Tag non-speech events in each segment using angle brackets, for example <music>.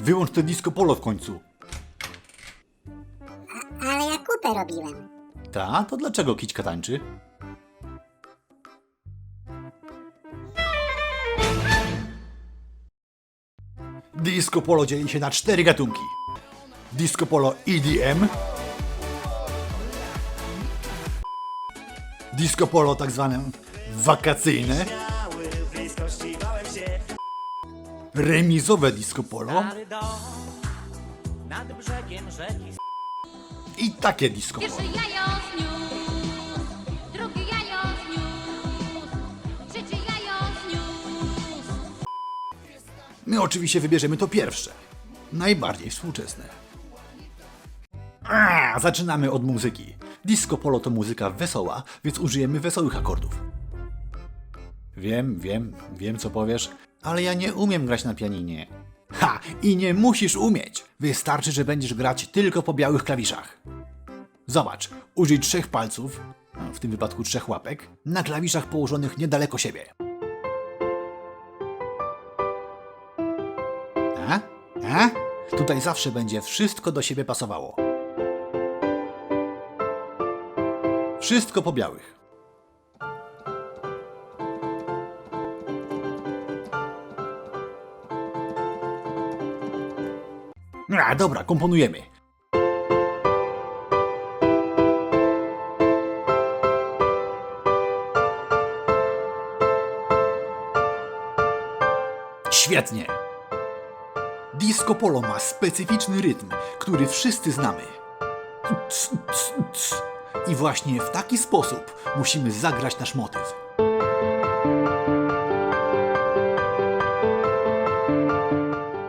Wyłącz to disco polo w końcu. Ale ja kupę robiłem. Ta? To dlaczego kićka tańczy? Disco polo dzieli się na cztery gatunki. Disco polo EDM. Disco polo tak zwane wakacyjne. Remizowe disco polo. Nad brzegiem rzeki I takie disco polo. Pierwsze jajo zniósł, drugie jajo zniósł, trzecie jajo zniósł. My oczywiście wybierzemy to pierwsze. Najbardziej współczesne. A, zaczynamy od muzyki. Disco polo to muzyka wesoła, więc użyjemy wesołych akordów. Wiem, wiem, wiem co powiesz, ale ja nie umiem grać na pianinie. Ha! I nie musisz umieć! Wystarczy, że będziesz grać tylko po białych klawiszach. Zobacz, użyj trzech palców, w tym wypadku trzech łapek, na klawiszach położonych niedaleko siebie. A? A? Tutaj zawsze będzie wszystko do siebie pasowało. Wszystko po białych. A, dobra, komponujemy. Świetnie. Disco polo ma specyficzny rytm, który wszyscy znamy. I właśnie w taki sposób musimy zagrać nasz motyw.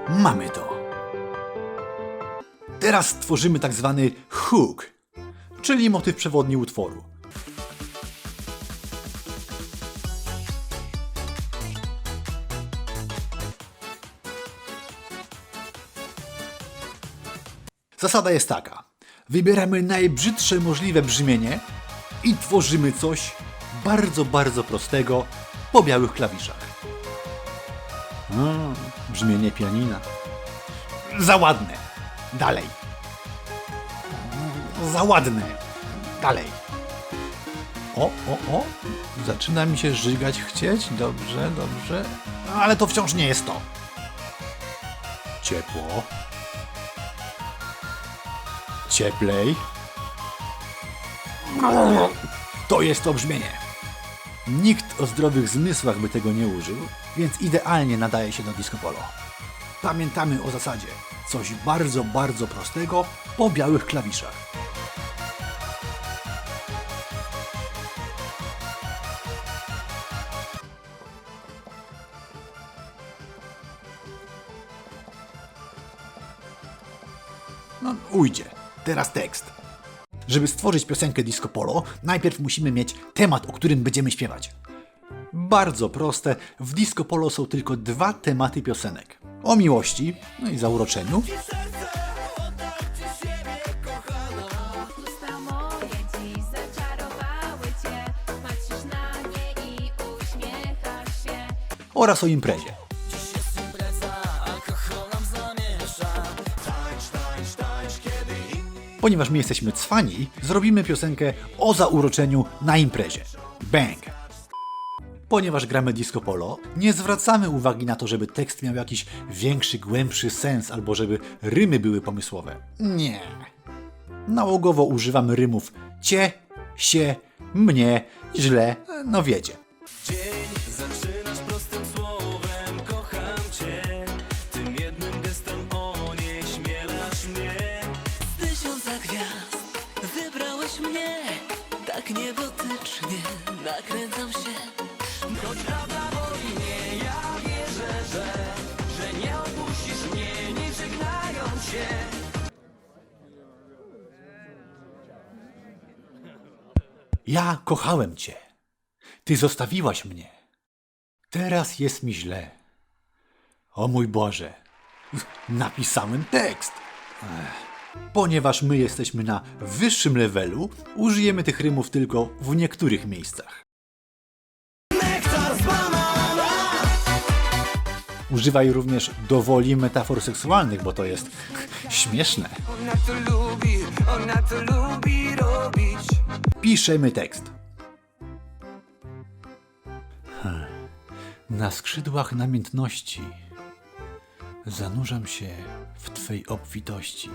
Mamy to. Teraz stworzymy tak zwany hook, czyli motyw przewodni utworu. Zasada jest taka. Wybieramy najbrzydsze możliwe brzmienie i tworzymy coś bardzo, bardzo prostego po białych klawiszach. A, brzmienie pianina. Za ładne. Dalej. Za ładne. Dalej. O, o, o. Zaczyna mi się żygać chcieć. Dobrze, dobrze. Ale to wciąż nie jest to. Ciepło. Cieplej. To jest to brzmienie. Nikt o zdrowych zmysłach by tego nie użył, więc idealnie nadaje się do disco polo. Pamiętamy o zasadzie. Coś bardzo, bardzo prostego po białych klawiszach. No, ujdzie. Teraz tekst. Żeby stworzyć piosenkę disco polo, najpierw musimy mieć temat, o którym będziemy śpiewać. Bardzo proste, w disco polo są tylko dwa tematy piosenek. O miłości, no i zauroczeniu, oraz o imprezie. Ponieważ my jesteśmy cwani, zrobimy piosenkę o zauroczeniu na imprezie. Bang! Ponieważ gramy disco polo, nie zwracamy uwagi na to, żeby tekst miał jakiś większy, głębszy sens albo żeby rymy były pomysłowe. Nie. Nałogowo używamy rymów cie, się, mnie, źle, no wiecie. Niebotycznie Nakręcam się Choć prawda boli mnie Ja wierzę, że Że nie opuścisz mnie Nie żegnając się Ja kochałem cię. Ty zostawiłaś mnie. Teraz jest mi źle. O mój Boże. Napisałem tekst. Ech. Ponieważ my jesteśmy na wyższym levelu, użyjemy tych rymów tylko w niektórych miejscach. Używaj również dowoli metafor seksualnych, bo to jest <laughs> śmieszne. Ona to lubi, ona to lubi robić. Piszemy tekst. Hmm. Na skrzydłach namiętności zanurzam się w Twej obfitości.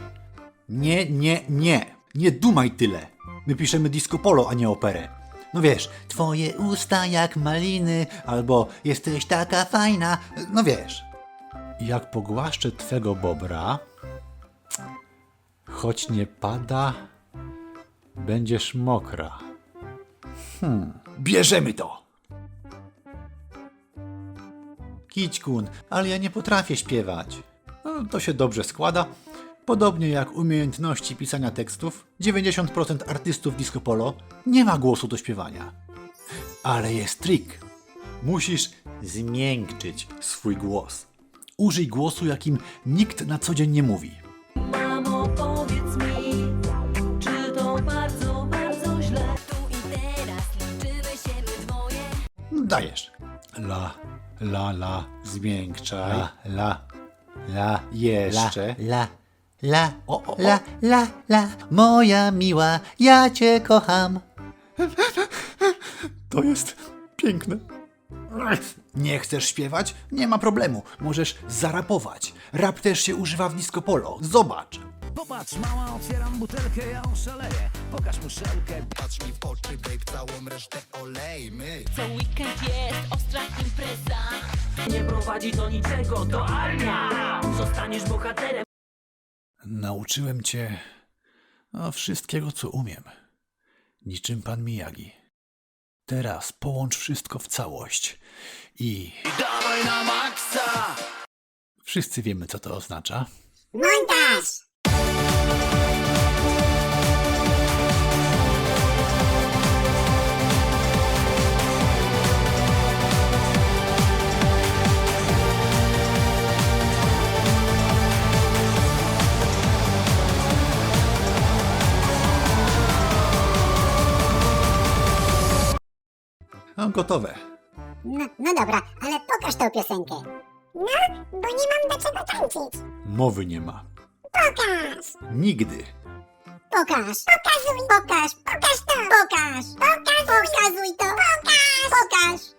Nie, nie, nie. Nie dumaj tyle. My piszemy disco polo, a nie operę. No wiesz, twoje usta jak maliny, albo jesteś taka fajna, no wiesz. Jak pogłaszczę twego bobra, choć nie pada, będziesz mokra. Hmm, bierzemy to! Kićkun, ale ja nie potrafię śpiewać. No, to się dobrze składa. Podobnie jak umiejętności pisania tekstów, 90% artystów disco polo nie ma głosu do śpiewania. Ale jest trik. Musisz zmiękczyć swój głos. Użyj głosu, jakim nikt na co dzień nie mówi. Mamo, powiedz mi, czy to bardzo, bardzo źle? Tu i teraz liczymy się my dwoje. Dajesz. La, la, la, zmiękczaj. La, la, la, jeszcze. La, la, O, o, o. la, la, la, moja miła, ja cię kocham. To jest piękne. Nie chcesz śpiewać? Nie ma problemu. Możesz zarapować. Rap też się używa w disco polo. Zobacz. Popatrz, mała, otwieram butelkę, ja oszaleję. Pokaż muszelkę. Co weekend jest ostra impreza. Nie prowadzi do niczego, to armia Zostaniesz bohaterem Nauczyłem cię no, wszystkiego, co umiem. Niczym pan Miyagi. Teraz połącz wszystko w całość i Dawaj na maksa! wszyscy wiemy, co to oznacza. Montaż! No, gotowe. No, no dobra, ale pokaż tę piosenkę. No, bo nie mam do czego tańczyć. Mowy nie ma. Pokaż! Nigdy. Pokaż! Pokazuj! Pokaż! Pokaż to! Pokaż! Pokaż! Pokazuj to! Pokaż! Pokaż!